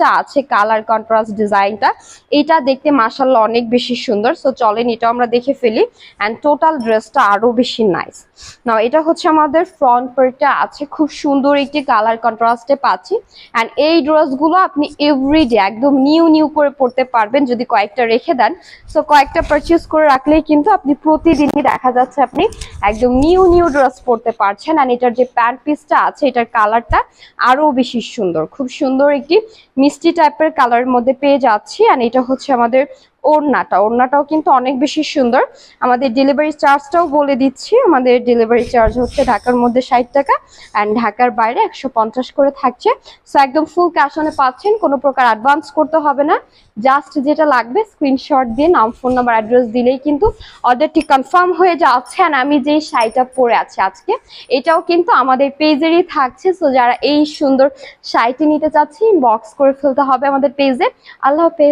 পিসটা আছে colour contrast ডিজাইনটা এটা দেখতে মাসাল্লাহ অনেক বেশি সুন্দর। সো চলেন এটা আমরা দেখে ফেলি। অ্যান্ড টোটাল ড্রেসটা আরও বেশি নাইস না এটা হচ্ছে আমাদের ফ্রন্ট পার্টটা আছে। খুব সুন্দর একটি কালার কন্ট্রাস্টে পাচ্ছি। অ্যান্ড এই ড্রেসগুলো আপনি এভরিডে একদম নিউ নিউ করে পড়তে পারবেন যদি কয়েকটা রেখে দেন। সো কয়েকটা পারচেস করে রাখলেই কিন্তু আপনি প্রতিদিনই দেখা যাচ্ছে আপনি একদম নিউ নিউ ড্রেস পরতে পারছেন। অ্যান্ড এটার যে প্যান্ট পিসটা আছে, এটার কালারটা আরও বেশি সুন্দর। খুব সুন্দর একটি মিষ্টি টাইপের কালারের মধ্যে পেয়ে যাচ্ছি অ্যান্ড এটা হচ্ছে আমাদের ওড়নাটা। ওড়নাটাও কিন্তু অনেক বেশি সুন্দর। আমাদের ডেলিভারি চার্জটাও বলে দিচ্ছি। আমাদের ডেলিভারি চার্জ হচ্ছে ঢাকার মধ্যে ষাট টাকা অ্যান্ড ঢাকার বাইরে একশো পঞ্চাশ করে থাকছে। সো একদম ফুল ক্যাশ অনে পাচ্ছেন। কোনো প্রকার অ্যাডভান্স করতে হবে না। জাস্ট যেটা লাগবে স্ক্রিনশট দিয়ে নাম ফোন নাম্বার অ্যাড্রেস দিলেই কিন্তু অর্ডারটি কনফার্ম হয়ে যাচ্ছে অ্যান্ড আমি যেই শাড়িটা পরে আছি আজকে, এটাও কিন্তু আমাদের পেজেরই থাকছে। সো যারা এই সুন্দর শাড়িটি নিতে চাচ্ছি বক্স করে ফেলতে হবে আমাদের পেজে আল্লাহ হাফেজ।